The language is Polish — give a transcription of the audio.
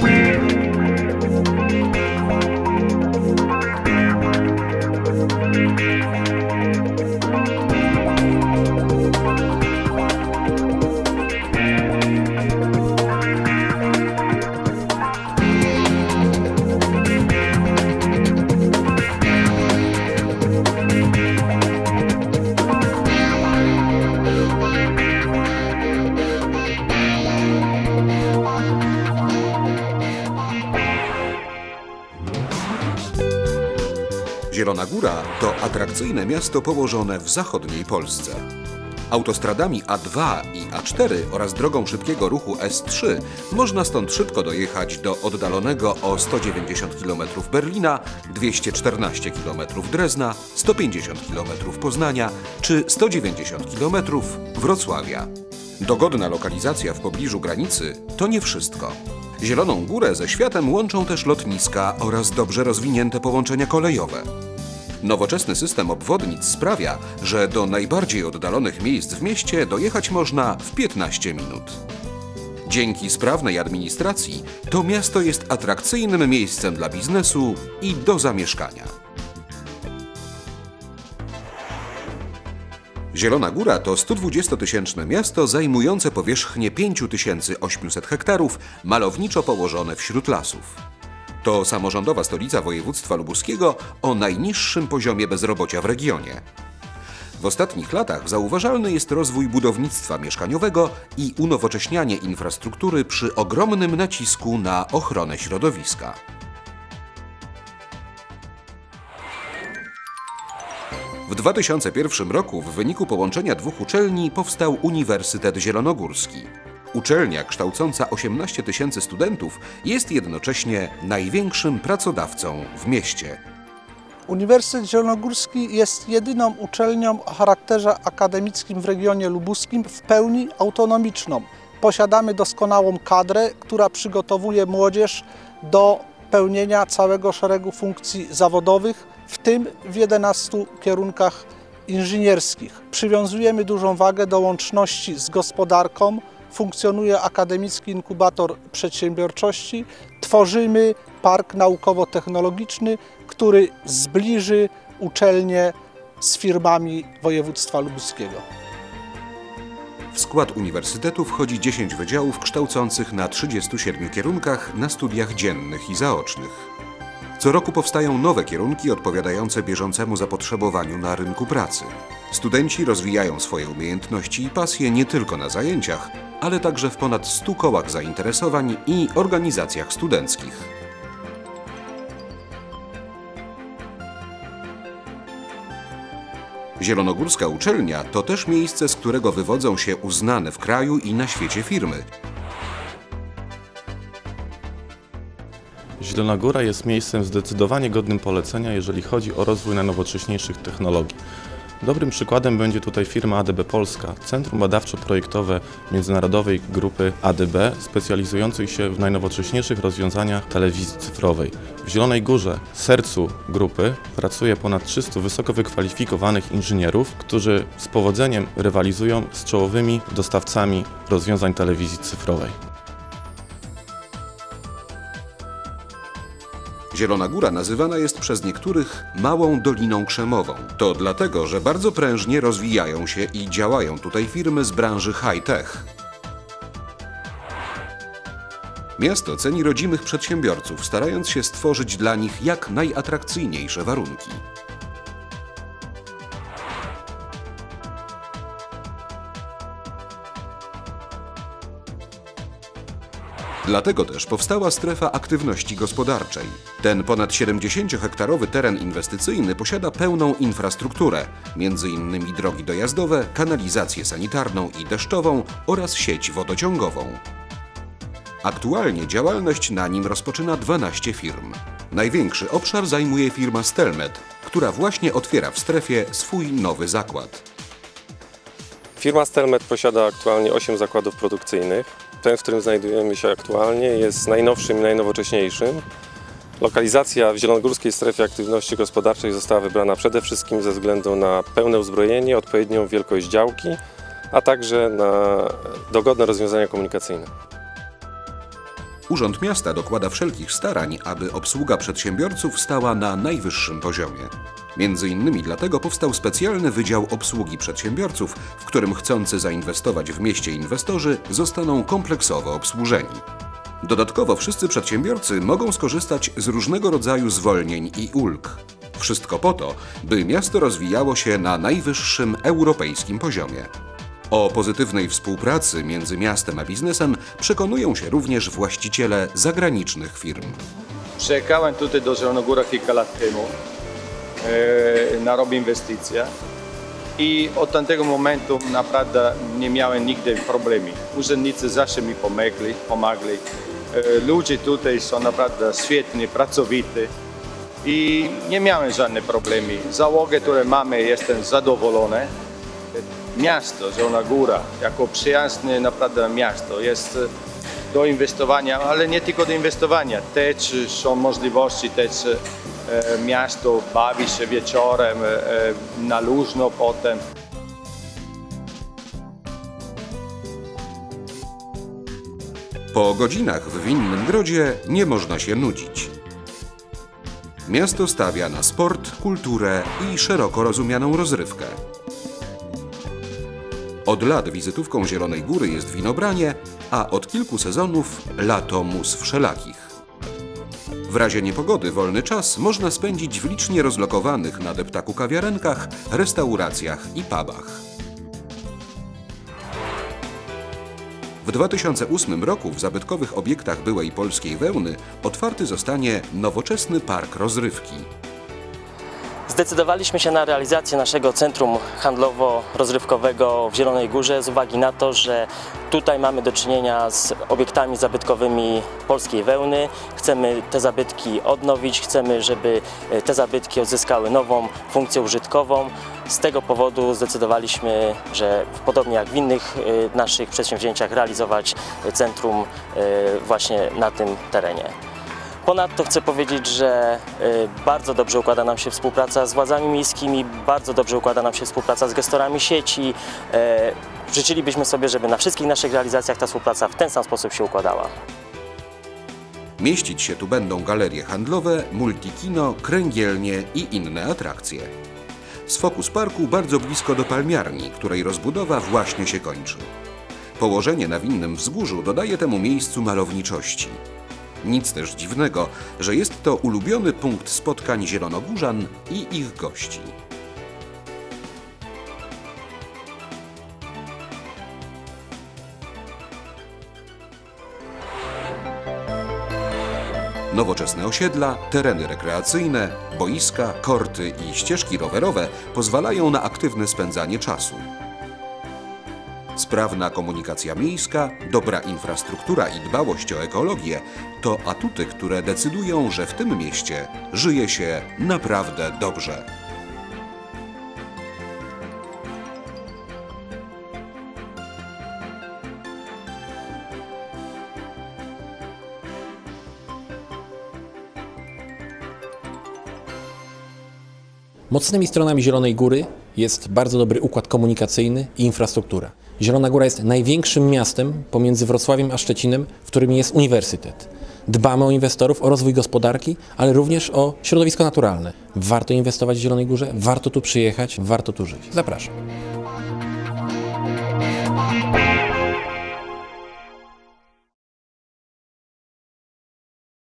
Bye. Zielona Góra to atrakcyjne miasto położone w zachodniej Polsce. Autostradami A2 i A4 oraz drogą szybkiego ruchu S3 można stąd szybko dojechać do oddalonego o 190 km Berlina, 214 km Drezna, 150 km Poznania czy 190 km Wrocławia. Dogodna lokalizacja w pobliżu granicy to nie wszystko. Zieloną Górę ze światem łączą też lotniska oraz dobrze rozwinięte połączenia kolejowe. Nowoczesny system obwodnic sprawia, że do najbardziej oddalonych miejsc w mieście dojechać można w 15 minut. Dzięki sprawnej administracji to miasto jest atrakcyjnym miejscem dla biznesu i do zamieszkania. Zielona Góra to 120-tysięczne miasto zajmujące powierzchnię 5800 hektarów, malowniczo położone wśród lasów. To samorządowa stolica województwa lubuskiego o najniższym poziomie bezrobocia w regionie. W ostatnich latach zauważalny jest rozwój budownictwa mieszkaniowego i unowocześnianie infrastruktury przy ogromnym nacisku na ochronę środowiska. W 2001 roku w wyniku połączenia dwóch uczelni powstał Uniwersytet Zielonogórski. Uczelnia kształcąca 18 tysięcy studentów jest jednocześnie największym pracodawcą w mieście. Uniwersytet Zielonogórski jest jedyną uczelnią o charakterze akademickim w regionie lubuskim w pełni autonomiczną. Posiadamy doskonałą kadrę, która przygotowuje młodzież do pełnienia całego szeregu funkcji zawodowych, w tym w 11 kierunkach inżynierskich. Przywiązujemy dużą wagę do łączności z gospodarką, funkcjonuje akademicki inkubator przedsiębiorczości, tworzymy park naukowo-technologiczny, który zbliży uczelnie z firmami województwa lubuskiego. W skład uniwersytetu wchodzi 10 wydziałów kształcących na 37 kierunkach na studiach dziennych i zaocznych. Co roku powstają nowe kierunki odpowiadające bieżącemu zapotrzebowaniu na rynku pracy. Studenci rozwijają swoje umiejętności i pasje nie tylko na zajęciach, ale także w ponad 100 kołach zainteresowań i organizacjach studenckich. Zielonogórska uczelnia to też miejsce, z którego wywodzą się uznane w kraju i na świecie firmy. Zielona Góra jest miejscem zdecydowanie godnym polecenia, jeżeli chodzi o rozwój najnowocześniejszych technologii. Dobrym przykładem będzie tutaj firma ADB Polska, centrum badawczo-projektowe międzynarodowej grupy ADB, specjalizujących się w najnowocześniejszych rozwiązaniach telewizji cyfrowej. W Zielonej Górze, sercu grupy, pracuje ponad 300 wysoko wykwalifikowanych inżynierów, którzy z powodzeniem rywalizują z czołowymi dostawcami rozwiązań telewizji cyfrowej. Zielona Góra nazywana jest przez niektórych małą Doliną Krzemową. To dlatego, że bardzo prężnie rozwijają się i działają tutaj firmy z branży high-tech. Miasto ceni rodzimych przedsiębiorców, starając się stworzyć dla nich jak najatrakcyjniejsze warunki. Dlatego też powstała strefa aktywności gospodarczej. Ten ponad 70-hektarowy teren inwestycyjny posiada pełną infrastrukturę, m.in. drogi dojazdowe, kanalizację sanitarną i deszczową oraz sieć wodociągową. Aktualnie działalność na nim rozpoczyna 12 firm. Największy obszar zajmuje firma Stelmet, która właśnie otwiera w strefie swój nowy zakład. Firma Stelmet posiada aktualnie 8 zakładów produkcyjnych. Ten, w którym znajdujemy się aktualnie, jest najnowszym i najnowocześniejszym. Lokalizacja w zielonogórskiej strefie aktywności gospodarczej została wybrana przede wszystkim ze względu na pełne uzbrojenie, odpowiednią wielkość działki, a także na dogodne rozwiązania komunikacyjne. Urząd Miasta dokłada wszelkich starań, aby obsługa przedsiębiorców stała na najwyższym poziomie. Między innymi dlatego powstał specjalny Wydział Obsługi Przedsiębiorców, w którym chcący zainwestować w mieście inwestorzy zostaną kompleksowo obsłużeni. Dodatkowo wszyscy przedsiębiorcy mogą skorzystać z różnego rodzaju zwolnień i ulg. Wszystko po to, by miasto rozwijało się na najwyższym europejskim poziomie. O pozytywnej współpracy między miastem a biznesem przekonują się również właściciele zagranicznych firm. Przyjechałem tutaj do Zielonogóra kilka lat temu e, na robię inwestycje i od tamtego momentu naprawdę nie miałem nigdy problemu. Urzędnicy zawsze mi pomogli, pomagli. E, ludzie tutaj są naprawdę świetni, pracowity i nie miałem żadnych problemów. Załogę, które mamy, jestem zadowolony. Miasto Zielona Góra, jako przyjazne naprawdę miasto, jest e, do inwestowania, ale nie tylko do inwestowania. Też są możliwości, też e, miasto bawi się wieczorem e, na luźno potem. Po godzinach w winnym grodzie nie można się nudzić. Miasto stawia na sport, kulturę i szeroko rozumianą rozrywkę. Od lat wizytówką Zielonej Góry jest winobranie, a od kilku sezonów lato mus wszelakich. W razie niepogody wolny czas można spędzić w licznie rozlokowanych na deptaku kawiarenkach, restauracjach i pubach. W 2008 roku w zabytkowych obiektach byłej polskiej wełny otwarty zostanie nowoczesny park rozrywki. Zdecydowaliśmy się na realizację naszego centrum handlowo-rozrywkowego w Zielonej Górze z uwagi na to, że tutaj mamy do czynienia z obiektami zabytkowymi polskiej wełny. Chcemy te zabytki odnowić, chcemy, żeby e, te zabytki odzyskały nową funkcję użytkową. Z tego powodu zdecydowaliśmy, że podobnie jak w innych e, naszych przedsięwzięciach realizować centrum e, właśnie na tym terenie. Ponadto chcę powiedzieć, że y, bardzo dobrze układa nam się współpraca z władzami miejskimi, bardzo dobrze układa nam się współpraca z gestorami sieci. E, Życzylibyśmy sobie, żeby na wszystkich naszych realizacjach ta współpraca w ten sam sposób się układała. Mieścić się tu będą galerie handlowe, multikino, kręgielnie i inne atrakcje. Z Focus Parku bardzo blisko do palmiarni, której rozbudowa właśnie się kończy. Położenie na winnym wzgórzu dodaje temu miejscu malowniczości. Nic też dziwnego, że jest to ulubiony punkt spotkań zielonogórzan i ich gości. Nowoczesne osiedla, tereny rekreacyjne, boiska, korty i ścieżki rowerowe pozwalają na aktywne spędzanie czasu. Sprawna komunikacja miejska, dobra infrastruktura i dbałość o ekologię to atuty, które decydują, że w tym mieście żyje się naprawdę dobrze. Mocnymi stronami Zielonej Góry jest bardzo dobry układ komunikacyjny i infrastruktura. Zielona Góra jest największym miastem pomiędzy Wrocławiem a Szczecinem, w którym jest uniwersytet. Dbamy o inwestorów, o rozwój gospodarki, ale również o środowisko naturalne. Warto inwestować w Zielonej Górze, warto tu przyjechać, warto tu żyć. Zapraszam.